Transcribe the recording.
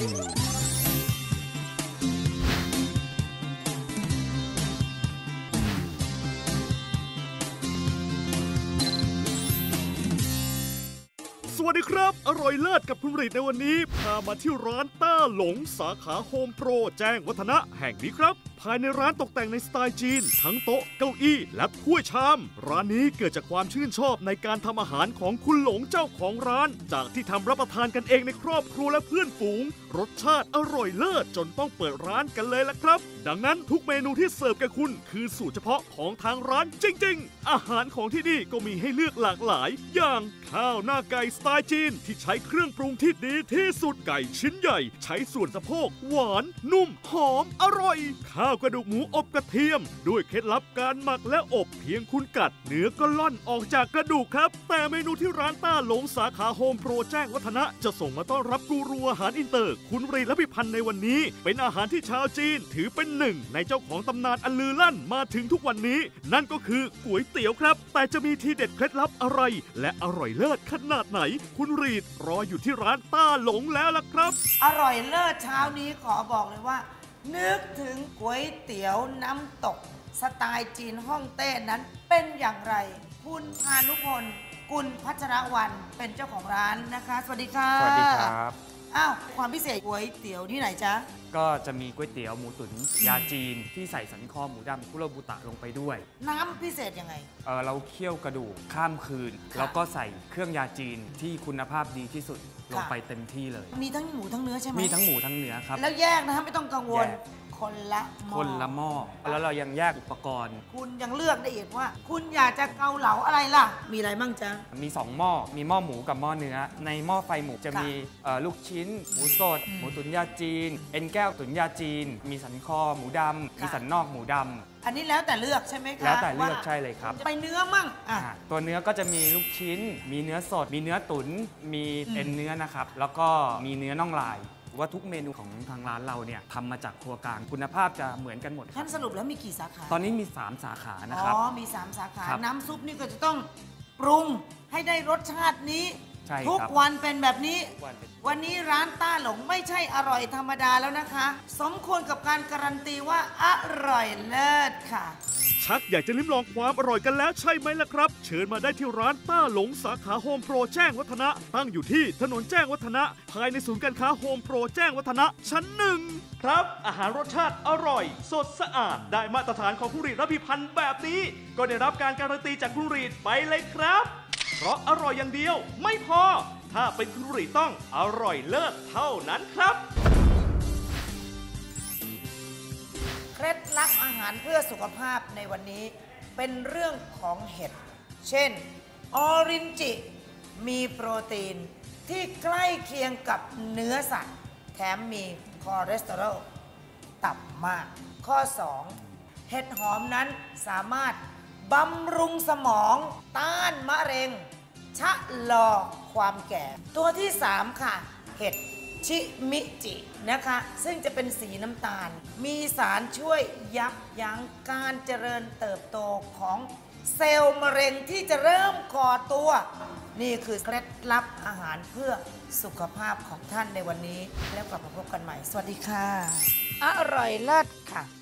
สวัสดีครับ อร่อยเลิศกับคุณรีดในวันนี้ พามาที่ร้านต้าหลงสาขาโฮมโปรแจ้งวัฒนะแห่งนี้ครับ ภายในร้านตกแต่งในสไตล์จีน ทั้งโต๊ะเก้าอี้ และถ้วยชาม ร้านนี้เกิดจากความชื่นชอบในการทำอาหารของคุณหลงเจ้าของร้าน จากที่ทำรับประทานกันเองในครอบครัวและเพื่อนฝูง รสชาติอร่อยเลิศจนต้องเปิดร้านกันเลยละครับ ดังนั้นทุกเมนูที่เสิร์ฟแก่คุณ คือสูตรเฉพาะของทางร้านจริง ๆ อาหารของที่นี่ก็มีให้เลือกหลากหลาย อย่างข้าวหน้าไก่สไตล์จีน ที่ใช้เครื่องปรุงที่ดีที่สุดไก่ชิ้นใหญ่ ใช้ส่วนสะโพกหวาน นุ่มหอมอร่อยข้าวกระดูกหมูอบกระเทียม ด้วยเคล็ดลับการหมักและอบเพียงคุณกัด เนื้อก็ล่อนออกจากกระดูกครับ แต่เมนูที่ร้านต้าหลงสาขาโฮมโปรแจ้งวัฒนะ จะส่งมาต้อนรับกูรูอาหารอินเตอร์ คุณรีและพิพันธ์ในวันนี้ เป็นอาหารที่ชาวจีนถือเป็นหนึ่ง ในเจ้าของตำนานอันลือลั่นมาถึงทุกวันนี้ นั่นก็คือก๋วยเตี๋ยวครับ แต่จะมีทีเด็ดเคล็ดลับอะไร และอร่อยเลิศขนาดไหน คุณรีดรออยู่ที่ร้านต้าหลงแล้วล่ะครับ อร่อยเลิศเช้านี้ขอบอกเลยว่า นึกถึงก๋วยเตี๋ยวน้ำตก สไตล์จีนฮ่องเต้นั้นเป็นอย่างไร คุณพานุพล กุลพัชรวันเป็นเจ้าของร้านนะคะ สวัสดีค่ะ สวัสดีครับ อ้าวความพิเศษก๋วยเตี๋ยวที่ไหนจ๊ะ ก็จะมีก๋วยเตี๋ยวหมูตุ๋นยาจีนที่ใส่สันคอหมูดำคุโรบุตะลงไปด้วย น้ำพิเศษยังไง เอ่อเราเคี่ยวกระดูกข้ามคืนค่ะแล้วก็ใส่เครื่องยาจีนที่คุณภาพดีที่สุดลงไปเต็มที่เลย มีทั้งหมูทั้งเนื้อใช่ไหมมีทั้งหมูทั้งเนื้อครับ แล้วแยกนะคะไม่ต้องกังวล แยก คนละหม้อคนละหม้อแล้วเรายังแยกอุปกรณ์ คุณยังเลือกได้อีกว่า คุณอยากจะเกาเหลาอะไรล่ะ มีอะไรบ้างจ๊ะ มี 2 หม้อ มีหม้อหมูกับหม้อเนื้อ ในหม้อไฟหมูจะค่ะมีเอ่อลูกชิ้น หมูสดอืมหมูตุ๋นยาจีน เอ็นแก้วตุ๋นยาจีน มีสันคอหมูดำค่ะมีสันนอกหมูดำ อันนี้แล้วแต่เลือกใช่ไหมคะแล้วแต่เลือกว่าใช่เลยครับ จะไปเนื้อมั่งอะ อ่าตัวเนื้อก็จะมีลูกชิ้น มีเนื้อสด มีเนื้อตุ๋น มีอืมเอ็นเนื้อนะครับ แล้วก็มีเนื้อน่องลาย ว่าทุกเมนูของทางร้านเราเนี่ยทำมาจากครัวกลางคุณภาพจะเหมือนกันหมดครัท่าบนสรุปแล้วมีกี่สาขา ตอนนี้มี 3 สาขานะครับอ๋อมี 3 สาขา ครับน้ำซุปนี่ก็จะต้องปรุงให้ได้รสชาตินี้ ใช่ทุกครับวันเป็นแบบนี้วันเป็นวันนี้ร้านต้าหลงไม่ใช่อร่อยธรรมดาแล้วนะคะ สมควรกับการการันตีว่าอร่อยเลิศค่ะ ชักอยากจะลิ้มลองความอร่อยกันแล้วใช่ไหมล่ะครับ เชิญมาได้ที่ร้านต้าหลงสาขาโฮมโปรแจ้งวัฒนะ ตั้งอยู่ที่ถนนแจ้งวัฒนะ ภายในศูนย์การค้าโฮมโปรแจ้งวัฒนะ ชั้นหนึ่งครับ อาหารรสชาติอร่อย สดสะอาด ได้มาตรฐานของคุณรีดและพิพันธ์แบบนี้ ก็ได้รับการการันตีจากคุณรีดไปเลยครับ เพราะอร่อยอย่างเดียวไม่พอ ถ้าเป็นคุณรีดต้องอร่อยเลิศเท่านั้นครับ ล็ดลับอาหารเพื่อสุขภาพในวันนี้เป็นเรื่องของเห็ด เช่น ออรินจิ มีโปรตีนที่ใกล้เคียงกับเนื้อสัตว์ แถมมีคอเลสเตอรอลต่ำมาก ข้อ 2 เห็ดหอมนั้นสามารถบำรุงสมอง ต้านมะเร็ง ชะลอความแก่ ตัวที่ 3 ค่ะ เห็ด ชิมิจินะคะ ซึ่งจะเป็นสีน้ำตาล มีสารช่วยยับยั้งการเจริญเติบโตของเซลล์มะเร็งที่จะเริ่มก่อตัว นี่คือเคล็ดลับอาหารเพื่อสุขภาพของท่านในวันนี้ แล้วกลับมาพบกันใหม่ สวัสดีค่ะ อร่อยเลิศค่ะ